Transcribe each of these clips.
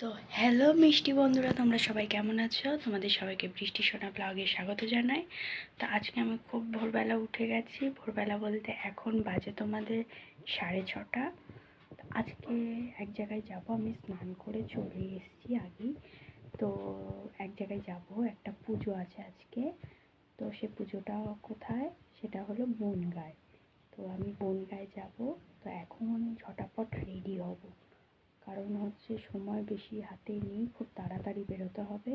তো হ্যালো মিষ্টি বন্ধুরা, তোমরা সবাই কেমন আছো? তোমাদের সবাইকে বৃষ্টি সোনা ব্লগে স্বাগত জানাই। তো আজকে আমি খুব ভোরবেলা উঠে গেছি। ভোরবেলা বলতে এখন বাজে তোমাদের সাড়ে ছটা। আজকে এক জায়গায় যাব, আমি স্নান করে চলে এসেছি আগেই তো এক জায়গায় যাব, একটা পুজো আছে আজকে। তো সে পুজোটা কোথায়? সেটা হলো বনগায়। তো আমি বনগায় যাব। তো এখন ঝটাপট রেডি হব। কারণ হচ্ছে সময় বেশি হাতে নেই, খুব তাড়াতাড়ি বেরোতে হবে।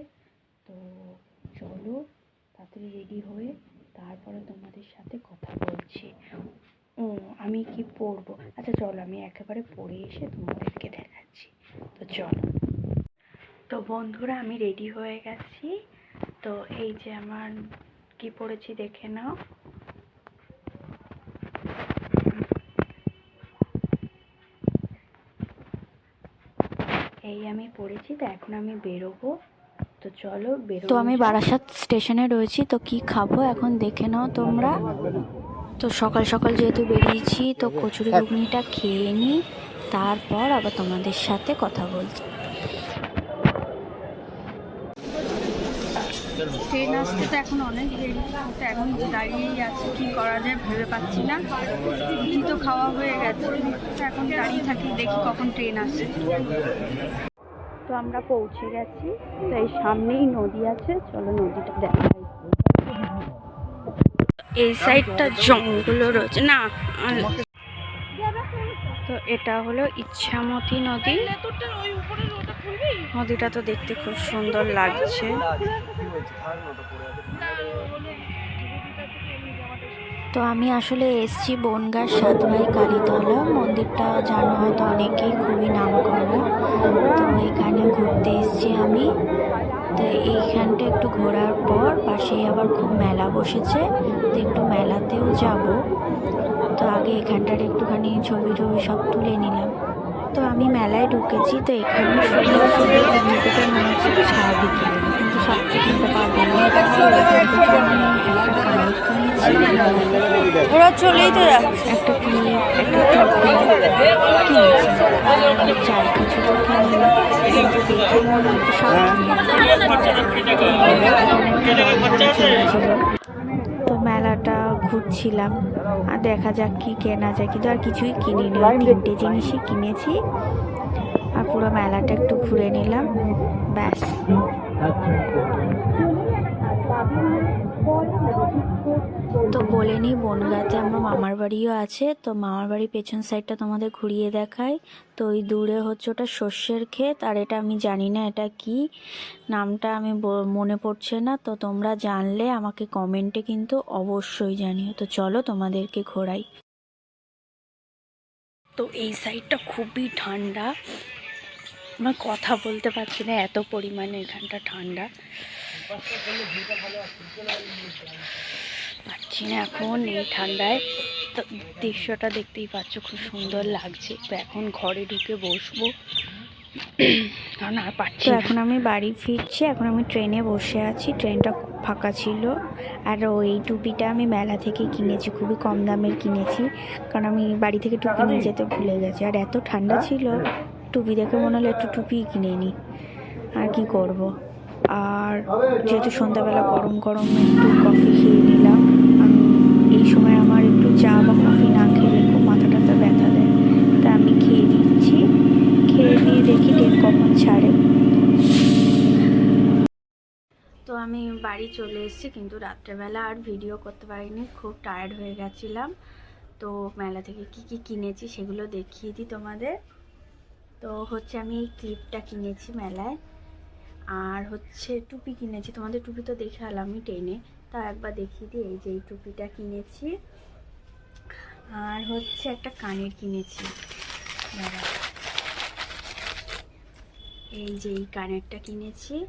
তো চলো, তাড়াতাড়ি রেডি হয়ে তারপরে তোমাদের সাথে কথা বলছি। ও আমি কি পরবো আচ্ছা চলো, আমি একেবারে পরে এসে তোমাদেরকে দেখাচ্ছি। তো চলো। তো বন্ধুরা, আমি রেডি হয়ে গেছি। তো এই যে আমার কি পরেছি দেখে নাও। এই আমি পড়েছি, তো এখন আমি বেরোবো। তো চলো বেরো তো আমি বারাসাত স্টেশনে রয়েছি, তো কি খাব এখন দেখে নাও তোমরা। তো সকাল সকাল যেহেতু বেরিয়েছি, তো কচুরি ঘুগনিটা খেয়ে নিই, তারপর আবার তোমাদের সাথে কথা বলছি। ট্রেন আসতে তো এখন অনেক দেরি, তো এখন দাঁড়িয়েই আছে, কি করা যায় ভেবে পাচ্ছি না। কি তো খাওয়া হয়ে গেছে, তো এখন দাঁড়িয়ে থাকি, দেখি কখন ট্রেন আসে। তো আমরা পৌঁছে গেছি, তো এই সামনেই নদী আছে, চলো নদীটা দেখাই। এই সাইডটা জঙ্গল রয়েছে, না তো এটা হলো ইচ্ছামতি নদী। নদীটা তো দেখতে খুব সুন্দর লাগছে। তো আমি আসলে এসছি বনগার সাতভাই কালীতলা। মন্দিরটা জানো হয়তো অনেকেই খুবই নাম করা তো এখানে ঘুরতে এসছি আমি। তো এইখানটা একটু ঘোরার পর পাশেই আবার খুব মেলা বসেছে। তো একটু মেলাতেও যাব। তো আগে এখানটার একটুখানি ছবি টবি সব তুলে নিলাম। তো আমি মেলায় ঢুকেছি তো এখানে সুন্দর সুন্দর জিনিস দেখে মনে হচ্ছে কিন্তু সব তো কিনতে পারব না ওরা চলেই তো যাচ্ছে। একটা ক্লিপ একটা কিনেছি। চার কিছু তো দেখে সব তো মেলাটা ঘুরছিলাম। আর দেখা যাক কি কেনা যায়। কিন্তু আর কিছুই কিনিনি। ওই তিনটে জিনিসই কিনেছি। আর পুরো মেলাটা একটু ঘুরে নিলাম। ব্যাস। তো বলে নিই বনগাঁতে আমার মামার বাড়িও আছে। তো মামার বাড়ির পেছন সাইডটা তোমাদের ঘুরিয়ে দেখাই। তো ওই দূরে হচ্ছে ওটা শস্যের ক্ষেত, আর এটা আমি জানি না এটা কি। নামটা আমি মনে পড়ছে না। তো তোমরা জানলে আমাকে কমেন্টে কিন্তু অবশ্যই জানিও। তো চলো তোমাদেরকে ঘোরাই। তো এই সাইডটা খুবই ঠান্ডা। আমার কথা বলতে পারছি না এত পরিমাণে এখানটা ঠান্ডা। পাচ্ছি না এখন এই ঠান্ডায়। তো দৃশ্যটা দেখতেই পাচ্ছ খুব সুন্দর লাগছে। তো এখন ঘরে ঢুকে বসবো। কারণ আর পাচ্ছি এখন আমি বাড়ি ফিরছি এখন আমি ট্রেনে বসে আছি। ট্রেনটা খুব ফাঁকা ছিল। আর ওই টুপিটা আমি মেলা থেকে কিনেছি খুবই কম দামের কিনেছি। কারণ আমি বাড়ি থেকে টুপি নিয়ে যেতে ভুলে গেছি। আর এত ঠান্ডা ছিল টুপি দেখে মনে হলো একটু টুপি কিনে নিই আর কি করব? আর যেহেতু সন্ধ্যাবেলা গরম গরম একটু কফি খেয়ে নিলাম এই সময় আমার একটু চা বা কফি না খেলে খুব মাথা টাথা ব্যথা দেয়। তা আমি খেয়ে নিচ্ছি। খেয়ে নিয়ে দেখি ট্রেন কখন ছাড়ে। তো আমি বাড়ি চলে এসেছি, কিন্তু রাত্রেবেলা আর ভিডিও করতে পারিনি, খুব টায়ার্ড হয়ে গেছিলাম। তো মেলা থেকে কি কি কিনেছি সেগুলো দেখিয়ে দিই তোমাদের। তো হচ্ছে আমি এই ক্লিপটা কিনেছি মেলায়। আর হচ্ছে টুপি কিনেছি, তোমাদের টুপি তো দেখে আমি টেনে। তা একবার দেখিয়ে দিই, এই যে এই টুপিটা কিনেছি। আর হচ্ছে একটা কানের কিনেছি। দাঁড়াও। এই যে এই কানেরটা কিনেছি।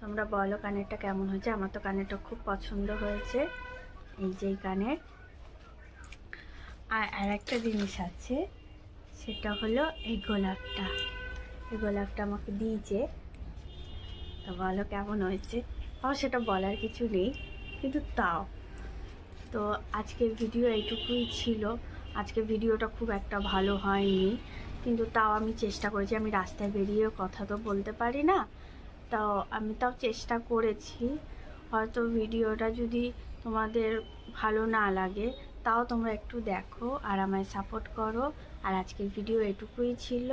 তোমরা বলো কানেরটা কেমন হয়েছে? আমার তো কানেরটা খুব পছন্দ হয়েছে। এই যে এই কানের। আর আর একটা জিনিস আছে, সেটা হলো এই গোলাপটা। এই গোলাপটা আমাকে দিয়েছে। তো বলো কেমন হয়েছে? আমার সেটা বলার কিছু নেই, কিন্তু তাও। তো আজকের ভিডিও এইটুকুই ছিল। আজকের ভিডিওটা খুব একটা ভালো হয়নি, কিন্তু তাও আমি চেষ্টা করেছি। আমি রাস্তায় বেরিয়েও কথা তো বলতে পারি না। তাও আমি তাও চেষ্টা করেছি। হয়তো ভিডিওটা যদি তোমাদের ভালো না লাগে, তাও তোমরা একটু দেখো আর আমায় সাপোর্ট করো। আর আজকের ভিডিও এটুকুই ছিল।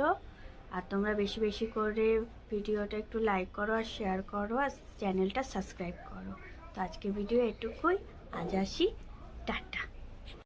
আর তোমরা বেশি বেশি করে ভিডিওটা একটু লাইক করো আর শেয়ার করো আর চ্যানেলটা সাবস্ক্রাইব করো। তো আজকে ভিডিও এটুকুই। আজ আসি। টাটা।